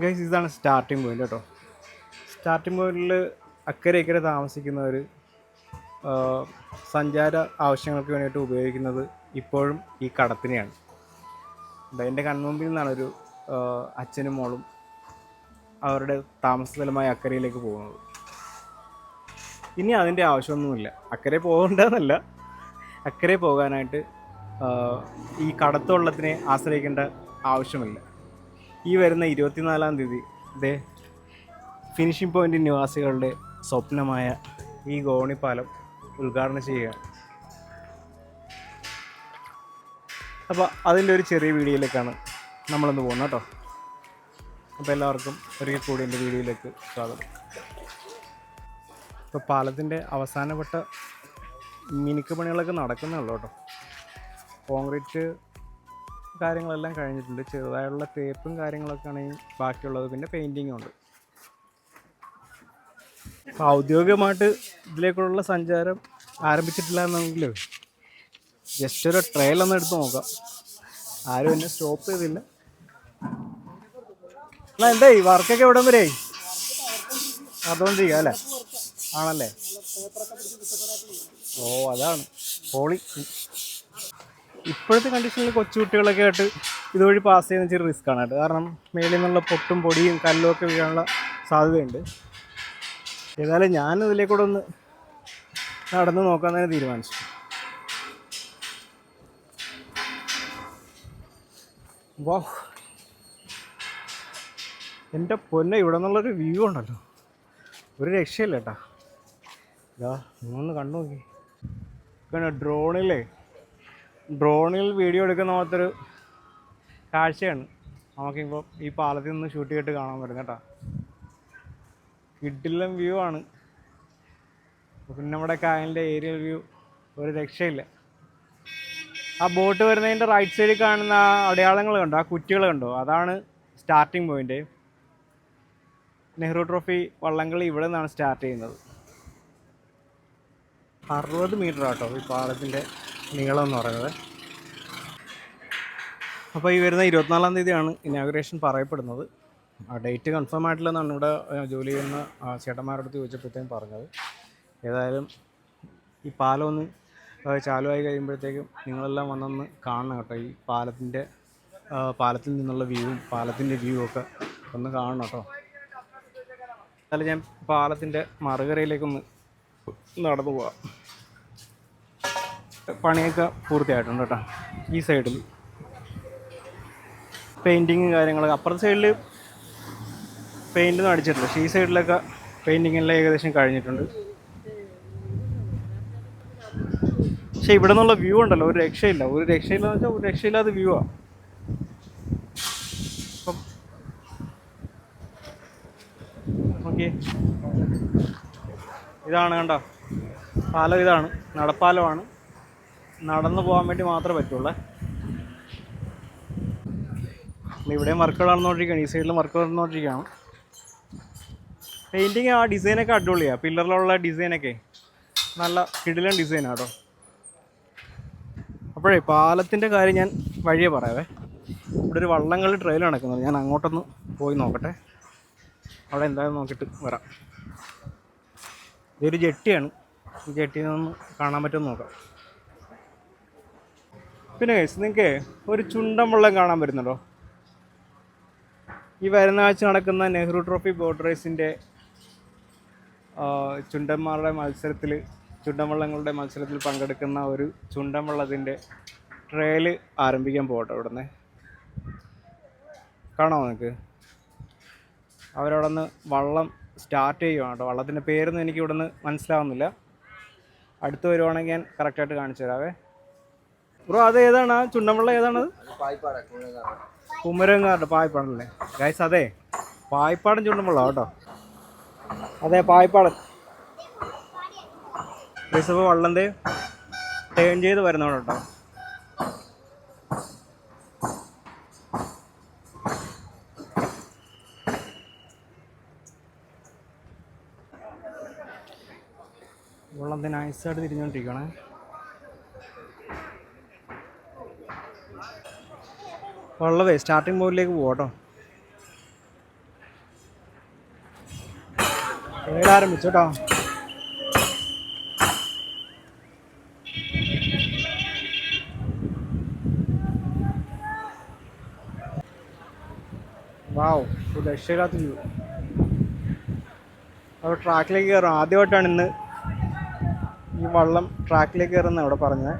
Guys ഇതാണ് starting point കേട്ടോ. Starting പോയിന്റിൽ അക്കരെ ഇക്കരെ താമസിക്കുന്നവർ സഞ്ചാര ആവശ്യങ്ങൾക്ക് വേണ്ടിയിട്ട് ഉപയോഗിക്കുന്നത് ഇപ്പോഴും ഈ കടത്തിനെയാണ്. എന്റെ കൺമുമ്പിൽ നിന്നാണ് ഒരു അച്ഛനും മോളും അവരുടെ താമസ സ്ഥലമായ അക്കരയിലേക്ക് പോകുന്നത്. ഇനി അതിന്റെ ആവശ്യമൊന്നുമില്ല. അക്കരെ പോകണ്ടെന്നല്ല അക്കരെ പോകാനായിട്ട് ഈ കടത്തുവള്ളത്തിനെ ആശ്രയിക്കേണ്ട ആവശ്യമില്ല. ഈ വരുന്ന ഇരുപത്തിനാലാം തീയതി ഇതേ ഫിനിഷിംഗ് പോയിന്റ് നിവാസികളുടെ സ്വപ്നമായ ഈ ഗോണിപ്പാലം ഉദ്ഘാടനം ചെയ്യുകയാണ് അപ്പോൾ അതിന്റെ ഒരു ചെറിയ വീഡിയോയിലേക്കാണ് നമ്മളൊന്ന് പോകുന്നത് കേട്ടോ. അപ്പോൾ എല്ലാവർക്കും ഒരിക്കൽ കൂടി എന്റെ വീഡിയോയിലേക്ക് സ്വാഗതം. ഇപ്പോൾ പാലത്തിന്റെ അവസാനപ്പെട്ട മിനുക്ക് പണികളൊക്കെ നടക്കുന്നുള്ളൂ കേട്ടോ. കോൺക്രീറ്റ് കാര്യങ്ങളെല്ലാം കഴിഞ്ഞിട്ടുണ്ട്. ചെറുതായുള്ള തേപ്പും കാര്യങ്ങളൊക്കെ ആണെങ്കിൽ ബാക്കിയുള്ളത്. പിന്നെ പെയിന്റിങ്ങും ഉണ്ട്. ഔദ്യോഗികമായിട്ട് ഇതിലേക്കുള്ള സഞ്ചാരം ആരംഭിച്ചിട്ടില്ല എന്നെങ്കിലും ജസ്റ്റ് ഒരു ട്രയൽ ഒന്ന് എടുത്ത് നോക്കാം. ആരും എന്നെ സ്റ്റോപ്പ് ചെയ്തില്ല. അല്ല എന്തേ വർക്കൊക്കെ എവിടെ വരെ? ചെയ്യാം അല്ലേ? ആണല്ലേ? ഓ അതാണ്. പോളി ഇപ്പോഴത്തെ കണ്ടീഷനിൽ കൊച്ചുകുട്ടികളൊക്കെ ആയിട്ട് ഇതുവഴി പാസ് ചെയ്യുന്ന ഇച്ചിരി റിസ്ക് ആണ്. കേട്ടോ കാരണം മേളിൽ നിന്നുള്ള പൊട്ടും പൊടിയും കല്ലും ഒക്കെ വീഴാനുള്ള സാധ്യതയുണ്ട്. ഏതായാലും ഞാൻ ഇതിലേക്കൂടെ ഒന്ന് നടന്ന് നോക്കാൻ തന്നെ തീരുമാനിച്ചു. വാ. എന്റെ പൊന്നെ ഇവിടെ നിന്നുള്ളൊരു വ്യൂ ഉണ്ടല്ലോ. ഒരു രക്ഷയില്ല കേട്ടാ ഇതാ നിങ്ങളൊന്ന് കണ്ടു നോക്കി പിന്നെ ഡ്രോണിലേ ഡ്രോണിൽ വീഡിയോ എടുക്കുന്ന പോലത്തൊരു കാഴ്ചയാണ്. നമുക്കിപ്പോൾ ഈ പാലത്തിൽ നിന്ന് ഷൂട്ട് ചെയ്തിട്ട് കാണാൻ പറ്റും കേട്ടോ. കിഡിലും വ്യൂ ആണ്. പിന്നെ നമ്മുടെ കായലിന്റെ ഏരിയൽ വ്യൂ ഒരു രക്ഷയില്ല. ആ ബോട്ട് വരുന്നതിന്റെ റൈറ്റ് സൈഡിൽ കാണുന്ന ആ അടയാളങ്ങൾ കണ്ടോ? ആ കുറ്റികൾ കണ്ടോ? അതാണ് സ്റ്റാർട്ടിങ് പോയിന്റ് നെഹ്റു ട്രോഫി വള്ളംകളി ഇവിടെ നിന്നാണ് സ്റ്റാർട്ട് ചെയ്യുന്നത്. അറുപത് മീറ്റർ ആട്ടോ ഈ പാലത്തിന്റെ നീളം എന്ന് പറയുന്നത്. അപ്പോൾ ഈ വരുന്ന ഇരുപത്തിനാലാം തീയതിയാണ് ഇനാഗുറേഷൻ പറയപ്പെടുന്നത്. ആ ഡേറ്റ് കൺഫേം ആയിട്ടില്ലെന്നാണ് ഇവിടെ ജോലി ചെയ്യുന്ന ചേട്ടന്മാരുടെ ചോദിച്ചപ്പോഴത്തേക്കും പറഞ്ഞത്. ഏതായാലും ഈ പാലം ഒന്ന് ചാലുവായി കഴിയുമ്പോഴത്തേക്കും നിങ്ങളെല്ലാം വന്നൊന്ന് കാണണം കേട്ടോ. ഈ പാലത്തിന്റെ പാലത്തിൽ നിന്നുള്ള വ്യൂവും പാലത്തിന്റെ വ്യൂ ഒക്കെ ഒന്ന് കാണണം കേട്ടോ. എന്നാലും ഞാൻ പാലത്തിന്റെ മറുകരയിലേക്കൊന്ന് നടന്നു പോവാം. പണിയൊക്കെ പൂർത്തിയായിട്ടുണ്ട് കേട്ടോ. ഈ സൈഡിൽ പെയിന്റിങ്ങും കാര്യങ്ങളൊക്കെ. അപ്പുറത്തെ സൈഡിൽ പെയിന്റൊന്നും അടിച്ചിട്ടില്ല. പക്ഷേ ഈ സൈഡിലൊക്കെ പെയിന്റിങ്ങെല്ലാം ഏകദേശം കഴിഞ്ഞിട്ടുണ്ട്. പക്ഷെ ഇവിടെ നിന്നുള്ള വ്യൂ ഉണ്ടല്ലോ. ഒരു രക്ഷയില്ല. ഒരു രക്ഷയില്ല വെച്ചാൽ ഒരു രക്ഷയില്ലാത്ത വ്യൂ ആ. അപ്പം ഇതാണ് കണ്ടോ. പാലം ഇതാണ്. നടപ്പാലമാണ് നടന്നു പോകാൻ വേണ്ടി മാത്രമേ പറ്റുള്ളൂ. ഇവിടെയും വർക്കുകൾ നടന്നുകൊണ്ടിരിക്കുകയാണ്. ഈ സൈഡിലും വർക്കുകൾ നടന്നുകൊണ്ടിരിക്കുകയാണ്. പെയിന്റിങ് ആ ഡിസൈനൊക്കെ അടിപൊളിയാണ് പില്ലറിലുള്ള ഡിസൈനൊക്കെ നല്ല കിടിലൻ ഡിസൈനാണ് കേട്ടോ. അപ്പോഴേ പാലത്തിന്റെ കാര്യം ഞാൻ വഴിയേ പറയാവേ. ഇവിടെ ഒരു വള്ളംകളി ട്രെയിൽ നടക്കുന്നത്. ഞാൻ അങ്ങോട്ടൊന്ന് പോയി നോക്കട്ടെ. അവിടെ എന്തായാലും നോക്കിയിട്ട് വരാം. ഇതൊരു ജെട്ടിയാണ്. ഈ ജെട്ടിയിൽ നിന്ന് കാണാൻ പറ്റുമെന്ന് നോക്കാം. പിന്നെ ഗൈസ് നിങ്ങൾക്ക് ഒരു ചുണ്ടൻ വെള്ളം കാണാൻ പറ്റുന്നുണ്ടോ? ഈ വരുന്ന ആഴ്ച നടക്കുന്ന നെഹ്റു ട്രോഫി ബോട്ട് റേസിന്റെ ചുണ്ടന്മാരുടെ മത്സരത്തിൽ ചുണ്ടൻവള്ളങ്ങളുടെ മത്സരത്തിൽ പങ്കെടുക്കുന്ന ഒരു ചുണ്ടൻവള്ളത്തിന്റെ ട്രയൽ ആരംഭിക്കാൻ പോകട്ടെ ഇവിടുന്ന് കാണാമോ നിങ്ങൾക്ക് അവരവിടെ വള്ളം സ്റ്റാർട്ട് ചെയ്യുവാണ് കേട്ടോ. വള്ളത്തിന്റെ പേരൊന്നും എനിക്ക് ഇവിടുന്ന് മനസ്സിലാവുന്നില്ല. അടുത്ത് വരുവാണെങ്കിൽ ഞാൻ കറക്റ്റായിട്ട് കാണിച്ചു തരാവേ. ബ്രോ അത് ഏതാണ്? ആ ഏതാണ് കുമരങ്ങാരുടെ പായ്പാടല്ലേ? ഗൈസ് അതെ പായ്പാടൻ ചുണ്ടൻവള്ളം കേട്ടോ. അതെ പായ്പാടൻ. ഗൈസ് അപ്പോൾ വള്ളത്തെ ടേൺ ചെയ്ത് വരുന്നവിടെ കേട്ടോ. വള്ളത്തെ നൈസായിട്ട് തിരിഞ്ഞുകൊണ്ടിരിക്കുകയാണേ ഉള്ളതേ സ്റ്റാർട്ടിംഗ് മോഡിലേക്ക് പോകട്ടോ ആരംഭിച്ചോട്ടോ ആരംഭിച്ചു വാവ് ഒരു വ്യൂ അപ്പോൾ ട്രാക്കിലേക്ക് കയറും ആദ്യമായിട്ടാണ് ഇന്ന് ഈ വള്ളം ട്രാക്കിലേക്ക് കയറുന്ന അവിടെ പറഞ്ഞത്.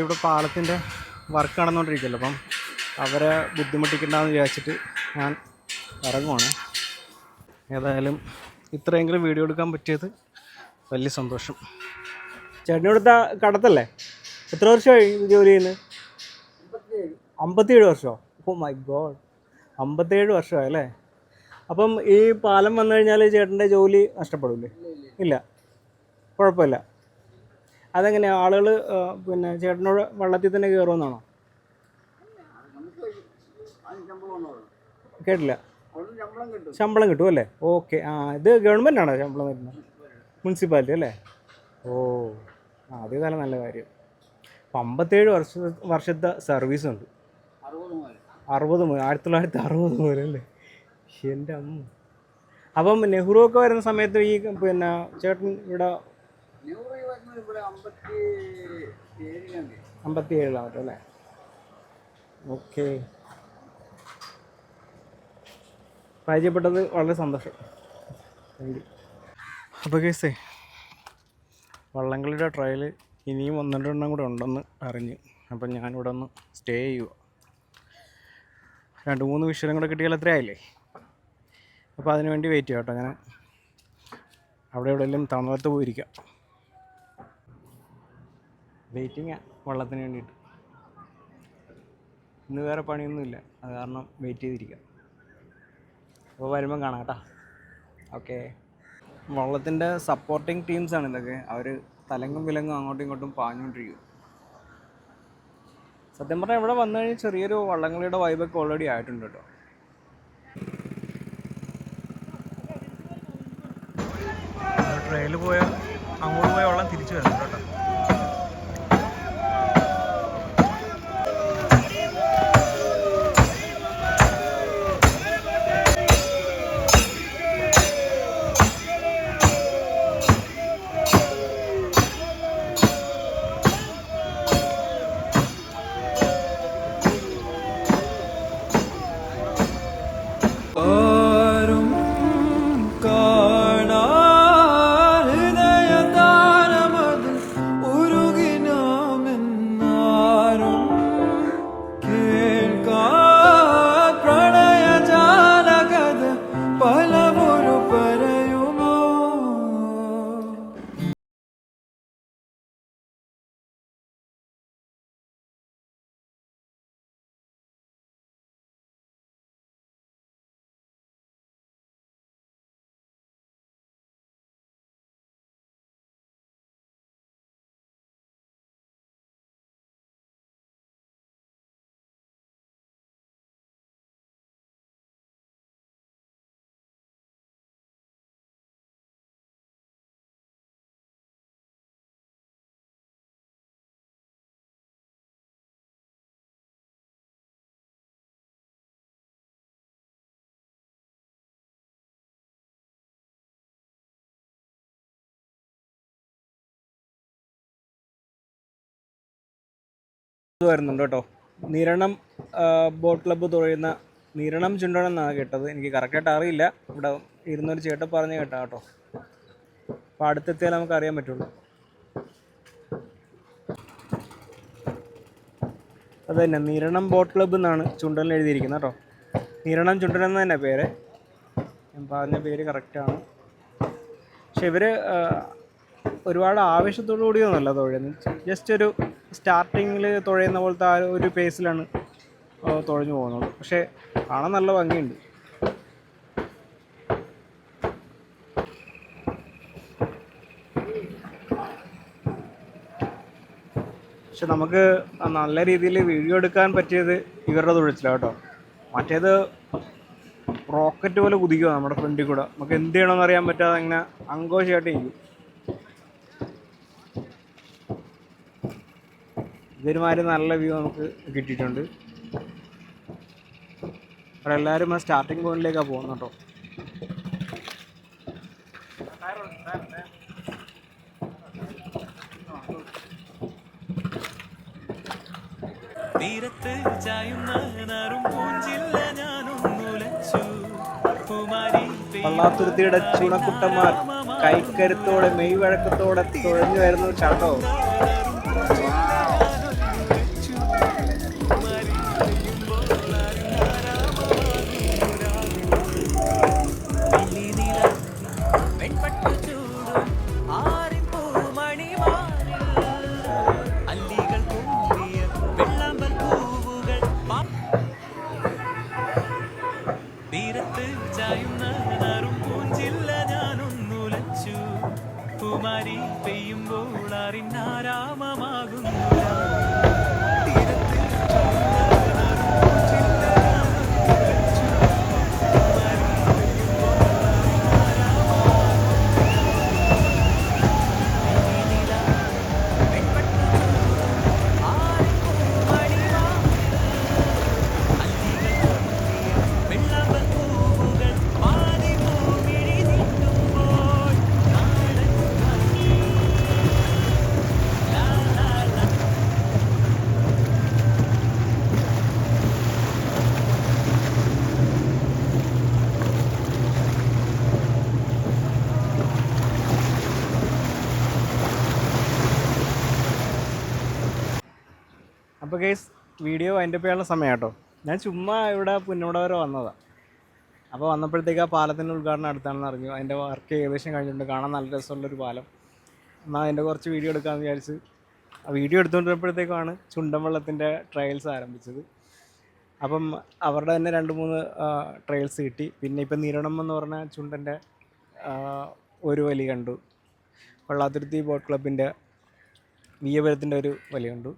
ഇവിടെ പാലത്തിന്റെ വർക്ക് നടന്നുകൊണ്ടിരിക്കുമല്ലോ അപ്പം അവരെ ബുദ്ധിമുട്ടിക്കണ്ടെന്ന് വിചാരിച്ചിട്ട് ഞാൻ ഇറങ്ങുവാണ്. ഏതായാലും ഇത്രയെങ്കിലും വീഡിയോ എടുക്കാൻ പറ്റിയത് വലിയ സന്തോഷം. ചേട്ടനോടുത്ത കടത്തല്ലേ? എത്ര വർഷമായി ജോലി ചെയ്യുന്നത് അമ്പത്തിയേഴ് വർഷമോ ഓ മൈ ഗോഡ് അമ്പത്തിയേഴ് വർഷമായി അല്ലേ? അപ്പം ഈ പാലം വന്നു കഴിഞ്ഞാൽ ചേട്ടന്റെ ജോലി നഷ്ടപ്പെടില്ലേ ഇല്ല. കുഴപ്പമില്ല. അതെങ്ങനെയാ? ആളുകൾ പിന്നെ ചേട്ടനോട് വള്ളത്തിൽ തന്നെ കയറുമെന്നാണോ കേട്ടില്ല. ശമ്പളം കിട്ടും അല്ലേ? ഓക്കെ. ആ ഇത് ഗവൺമെന്റ് ആണോ ശമ്പളം വരുന്നത് മുനിസിപ്പാലിറ്റി അല്ലേ? ഓ ആ അത് നല്ല കാര്യം. അപ്പം അമ്പത്തേഴ് വർഷ വർഷത്തെ സർവീസ് ഉണ്ട്. അറുപത് മുതൽ ആയിരത്തി തൊള്ളായിരത്തി അറുപത് മുതൽ അല്ലേ? എന്റെ അമ്മ. അപ്പം നെഹ്റു ഒക്കെ വരുന്ന സമയത്ത് ഈ പിന്നെ ചേട്ടൻ ഇവിടെ അമ്പത്തി ഏഴിലാവട്ടെ അല്ലേ? ഓക്കെ. പരിചയപ്പെട്ടത് വളരെ സന്തോഷം. താങ്ക് യു അപ്പോൾ കേസേ വള്ളംകളിയുടെ ട്രയൽ ഇനിയും ഒന്ന് രണ്ടെണ്ണം കൂടെ ഉണ്ടെന്ന് അറിഞ്ഞ് അപ്പം ഞാനിവിടെ ഒന്ന് സ്റ്റേ ചെയ്യുക രണ്ട് മൂന്ന് വിഷയം കൂടെ കിട്ടിയാൽ എത്രയായില്ലേ അപ്പോൾ അതിന് വേണ്ടി വെയിറ്റ് ചെയ്യാം കേട്ടോ. അങ്ങനെ അവിടെ എവിടെയെങ്കിലും തണുപ്പത്ത് പോയിരിക്കാം. വെയിറ്റിംഗ് വള്ളത്തിന് വേണ്ടിയിട്ട്. ഇന്ന് വേറെ പണിയൊന്നുമില്ല. അത് കാരണം വെയിറ്റ് ചെയ്തിരിക്കാം. അപ്പോൾ വരുമ്പം കാണാം കേട്ടോ. ഓക്കെ വള്ളത്തിന്റെ സപ്പോർട്ടിങ് ടീംസാണ് ഇതൊക്കെ. അവർ തലങ്ങും വിലങ്ങും അങ്ങോട്ടും ഇങ്ങോട്ടും പാഞ്ഞുകൊണ്ടിരിക്കും. സത്യം പറഞ്ഞാൽ ഇവിടെ വന്നു കഴിഞ്ഞാൽ ചെറിയൊരു വള്ളംകളിയുടെ വൈബൊക്കെ ഓൾറെഡി ആയിട്ടുണ്ട് കേട്ടോ. ട്രെയിനിൽ പോയാൽ അങ്ങോട്ട് പോയ വെള്ളം തിരിച്ചു വരുന്നു വരുന്നുണ്ട് കേട്ടോ. നിരണം ബോട്ട് ക്ലബ്ബ് തുഴയുന്ന നിരണം ചുണ്ടണം എന്നാണ് കേട്ടത്. എനിക്ക് കറക്റ്റായിട്ട് അറിയില്ല. ഇവിടെ ഇരുന്നൊരു ചേട്ടൻ പറഞ്ഞു കേട്ടാ കേട്ടോ. അപ്പോൾ അടുത്തെത്തിയാൽ നമുക്ക് അറിയാൻ പറ്റുള്ളൂ. അത് തന്നെ നിരണം ബോട്ട് ക്ലബ്ബ് എന്നാണ് ചുണ്ടനിൽ എഴുതിയിരിക്കുന്നത് കേട്ടോ. നിരണം ചുണ്ടൻ എന്ന് തന്നെ പേര്. ഞാൻ പറഞ്ഞ പേര് കറക്റ്റാണ് പക്ഷെ ഇവർ ഒരുപാട് ആവേശത്തോടു കൂടിയൊന്നുമല്ല തൊഴിൽ ജസ്റ്റ് ഒരു സ്റ്റാർട്ടിങ്ങിൽ തുഴയുന്ന പോലത്തെ ആ ഒരു പേസിലാണ് തുഴഞ്ഞു പോകുന്നത്. പക്ഷേ കാണാൻ നല്ല ഭംഗിയുണ്ട്. പക്ഷെ നമുക്ക് നല്ല രീതിയിൽ വീഡിയോ എടുക്കാൻ പറ്റിയത് ഇവരുടെ തുഴച്ചിലാണ് കേട്ടോ. മറ്റേത് റോക്കറ്റ് പോലെ കുതിക്കുക നമ്മുടെ ഫ്രണ്ടിൽ കൂടെ. നമുക്ക് എന്ത് ചെയ്യണമെന്ന് അറിയാൻ പറ്റാതെ അങ്ങനെ അങ്കോശമായിട്ട് ഇരിക്കും. ഇതൊരുമാതിരി നല്ല വ്യൂ നമുക്ക് കിട്ടിയിട്ടുണ്ട്. അവിടെ എല്ലാവരും ആ സ്റ്റാർട്ടിങ് പോയിന്റിലേക്കാണ് പോകുന്നത് കേട്ടോ. തീരത്ത് ചായുന്ന നാറും പൂഞ്ചില്ല ഞാനൊന്നുലച്ചു കുമാരി പള്ളാത്തുരുത്തിയുടെ ചുണക്കുട്ടന്മാർ കൈക്കരുത്തോടെ മെയ് വഴക്കത്തോടെ തുഴഞ്ഞു വരുന്നു ചാട്ടോ അപ്പോൾ കേസ് വീഡിയോ അതിന്റെ പേരുള്ള സമയം കേട്ടോ ഞാൻ ചുമ്മാ ഇവിടെ പുന്നോട വരെ വന്നതാണ് അപ്പോൾ വന്നപ്പോഴത്തേക്ക് ആ പാലത്തിന്റെ ഉദ്ഘാടനം അടുത്താണെന്ന് അറിഞ്ഞു. അതിന്റെ വർക്ക് ഏകദേശം കഴിഞ്ഞിട്ടുണ്ട്. കാണാൻ നല്ല രസമുള്ളൊരു പാലം. എന്നാൽ അതിന്റെ കുറച്ച് വീഡിയോ എടുക്കാമെന്ന് വിചാരിച്ച് ആ വീഡിയോ എടുത്തുകൊണ്ടിരുന്നപ്പോഴത്തേക്കാണ് ചുണ്ടൻ വെള്ളത്തിന്റെ ട്രയൽസ് ആരംഭിച്ചത്. അപ്പം അവരുടെ തന്നെ രണ്ട് മൂന്ന് ട്രയൽസ് കിട്ടി. പിന്നെ ഇപ്പം നിരണം എന്ന് പറഞ്ഞ ചുണ്ടന്റെ ഒരു വലി കണ്ടു. വെള്ളാത്തുരുത്തി ബോട്ട് ക്ലബിന്റെ വിയപുരത്തിന്റെ ഒരു വലി കണ്ടു.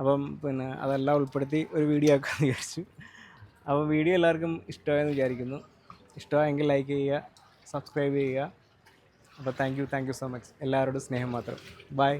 അപ്പം പിന്നെ അതെല്ലാം ഉൾപ്പെടുത്തി ഒരു വീഡിയോ ആക്കാമെന്ന് വിചാരിച്ചു. അപ്പോൾ വീഡിയോ എല്ലാവർക്കും ഇഷ്ടമായെന്ന് വിചാരിക്കുന്നു. ഇഷ്ടമായെങ്കിൽ ലൈക്ക് ചെയ്യുക സബ്സ്ക്രൈബ് ചെയ്യുക. അപ്പോൾ thank you thank you so much എല്ലാവരോടും സ്നേഹം മാത്രം. ബൈ